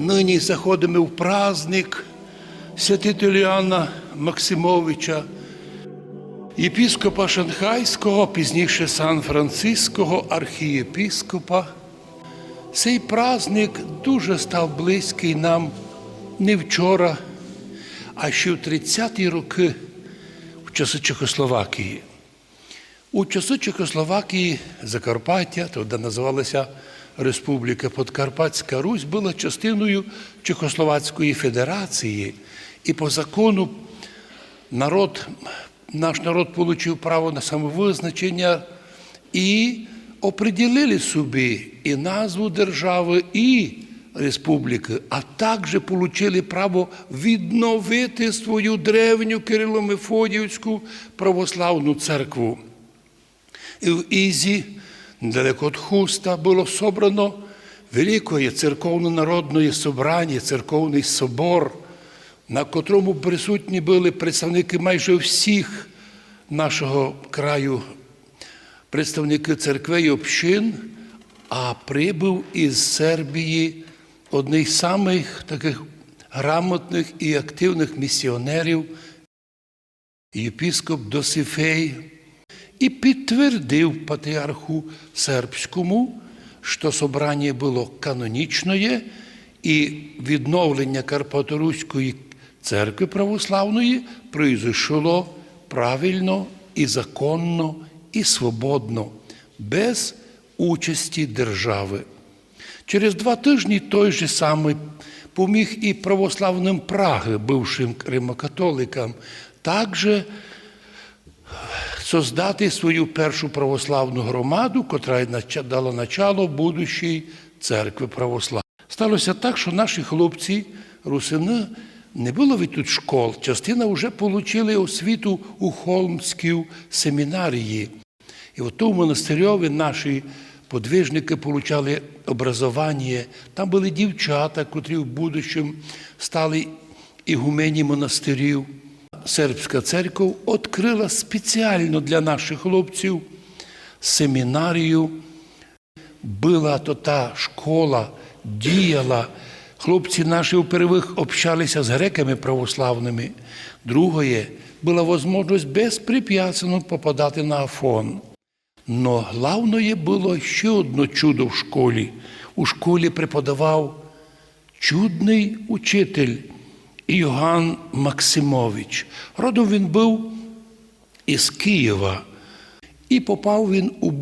нині заходимо в праздник святителя Максимовича, єпіскопа Шанхайського, пізніше Сан-Франциського архієпіскопа. Цей праздник дуже став близький нам не вчора, а ще в 30-ті роки в часи Чехословакії. У часи Чехословакії Закарпаття, тоді називалася Республіка Подкарпатська Русь, була частиною Чехословацької Федерації. І по закону народ, наш народ отримав право на самовизначення і оприділили собі і назву держави, і республіки, а також отримали право відновити свою древню Кирило-Мефодіївську православну церкву. І в Ізі, недалеко від Хуста, було собрано. Великое церковно-народне собрання, церковний собор, на котрому присутні були представники майже всіх нашого краю, представники церкви і общин, а прибув із Сербії одний з самих таких грамотних і активних місіонерів, єпіскоп Досифей, і підтвердив патріарху сербському, що собрання було канонічне і відновлення Карпаторуської церкви православної произошло правильно і законно, і свободно, без участі держави. Через два тижні той же самий поміг і православним Праги, бившим римокатоликам, також создати свою першу православну громаду, котра дала начало будущій церкви православної. Сталося так, що наші хлопці, русини, не було від тут школ. Частина вже отримали освіту у Холмській семінарії. І от у монастирьові наші подвижники отримали образування. Там були дівчата, котрі в будущому стали ігумені монастирів. Сербська церква відкрила спеціально для наших хлопців семінарію. Була то та школа, діяла. Хлопці наші впервых общалися з греками православними. Другое, була можливість безпрепятственно попадати на Афон. Но главное було ще одне чудо в школі. У школі преподавав чудний учитель Іоганн Максимович. Родом він був із Києва. І попав він у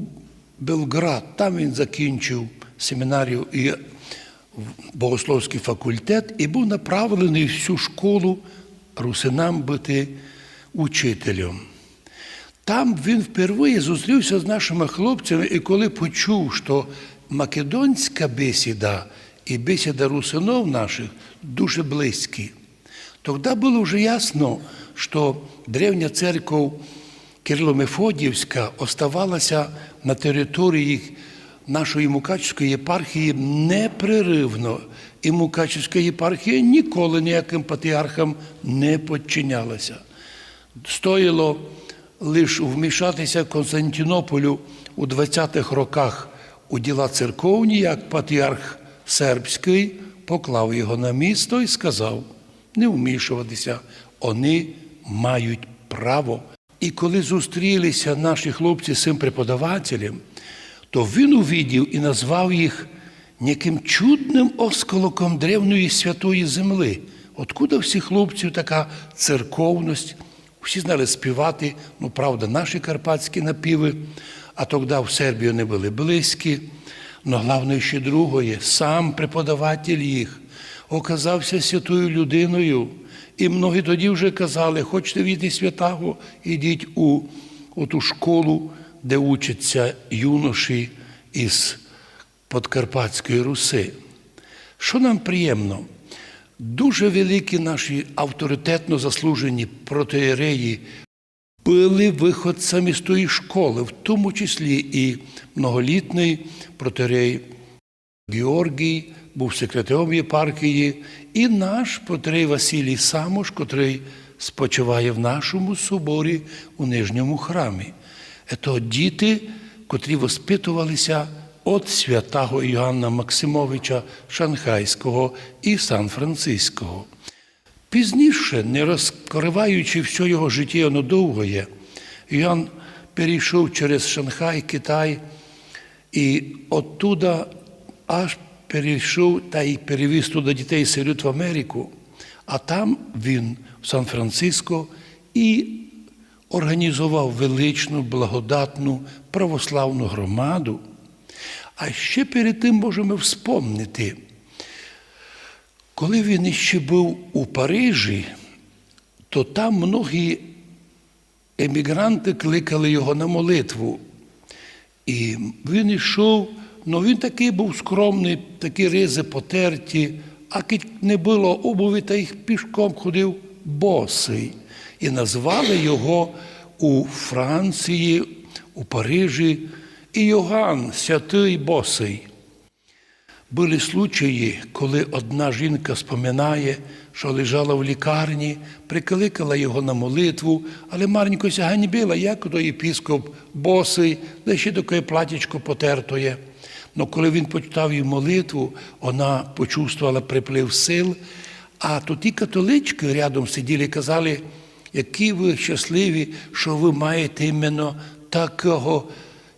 Белград. Там він закінчив семінарію і богословський факультет і був направлений всю школу русинам бути учителем. Там він впервые зустрівся з нашими хлопцями, і коли почув, що македонська бесіда і бесіда русинов наших дуже близькі, тоді було вже ясно, що древня церква Кирило-Мефодіївська оставалася на території нашої Мукачівської єпархії непреривно. І Мукачівська єпархія ніколи ніяким патріархам не підчинялася. Стоїло лише вмішатися Константинополю у 20-х роках у діла церковні, як патріарх сербський поклав його на місто і сказав не вмішуватися, вони мають право. І коли зустрілися наші хлопці з цим преподавателем, то він увидів і назвав їх неким чудним осколоком древньої святої земли. Откуда всі хлопців така церковність? Всі знали співати, ну, правда, наші карпатські напіви, а тоді в Сербію не були близькі. Но головне ще другое, сам преподаватель їх оказався святою людиною. І многі тоді вже казали, хочете війти святого, ідіть у, ту школу, де учаться юноші із Подкарпатської Руси. Що нам приємно? Дуже великі наші авторитетно заслужені протеєреї були виходцями з тої школи, в тому числі і многолітний протерей Георгій був секретарем єпархії, і наш протерей Василій Самош, котрий спочиває в нашому соборі у нижньому храмі. Це діти, котрі воспитувалися от святого Іоанна Максимовича Шанхайського і Сан-Франциського. Пізніше, не розкриваючи все його життя, воно довго є, Іоанн перейшов через Шанхай, Китай, і оттуда аж перейшов та й перевіз туди дітей сирот в Америку, а там він в Сан-Франциско і організував величну, благодатну православну громаду. А ще перед тим можемо вспомнити, коли він іще був у Парижі, то там многі емігранти кликали його на молитву. І він йшов, ну він такий був скромний, такі ризи потерті, а кить не було обуви, та їх пішком ходив босий. І назвали його у Франції, у Парижі Іоганн, святий босий. Були случаї, коли одна жінка споминає, що лежала в лікарні, прикликала його на молитву, але марненько ся ганьбила, як то єпіскоп босий, ще таке платічко потертоє. Но коли він почитав їй молитву, вона почувствувала приплив сил, а то ті католички рядом сиділи і казали, які ви щасливі, що ви маєте іменно такого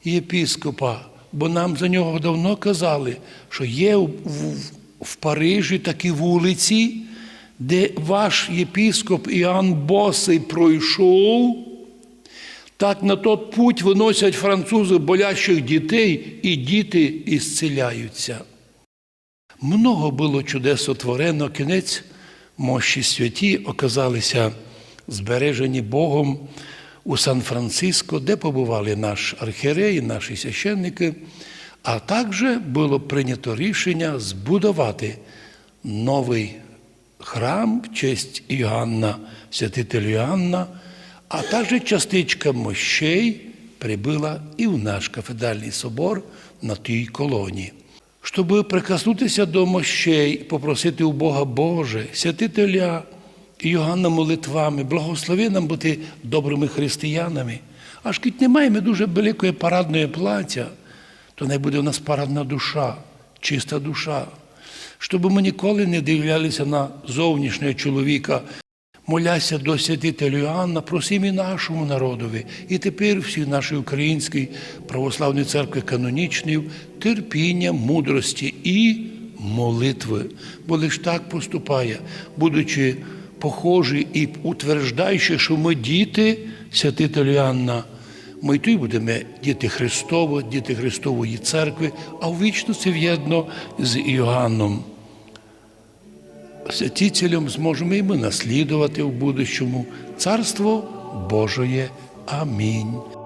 єпіскопа. Бо нам за нього давно казали, що є в, в, в Парижі такі вулиці, де ваш єпіскоп Іоанн Босий пройшов, так на тот путь виносять французи болящих дітей, і діти ісціляються. Много було чудес отворено, кінець мощі святі оказалися збережені Богом у Сан-Франциско, де побували наш архієрей, наші священники, а також було прийнято рішення збудувати новий храм в честь Іоанна, святителя Іоанна, а також частичка мощей прибула і в наш кафедральний собор на тій колонії. Щоб прикоснутися до мощей, попросити у Бога Боже, святителя Йоганна молитвами, благослови нам бути добрими християнами. Аж кить не маємо дуже великої парадної плаття, то не буде у нас парадна душа, чиста душа. Щоб ми ніколи не дивлялися на зовнішнього чоловіка, моляся до святителя Іоанна, просимо і нашому народові, і тепер всій нашій українській православній церкві канонічній терпіння, мудрості і молитви. Бо лише так поступає, будучи похожі і утверждаючи, що ми діти святителя Іоанна, ми й будемо діти Христова, діти Христової церкви, а в вічності в'єдно з Іоанном. Святителем зможемо і ми наслідувати в будущому Царство Божоє. Амінь.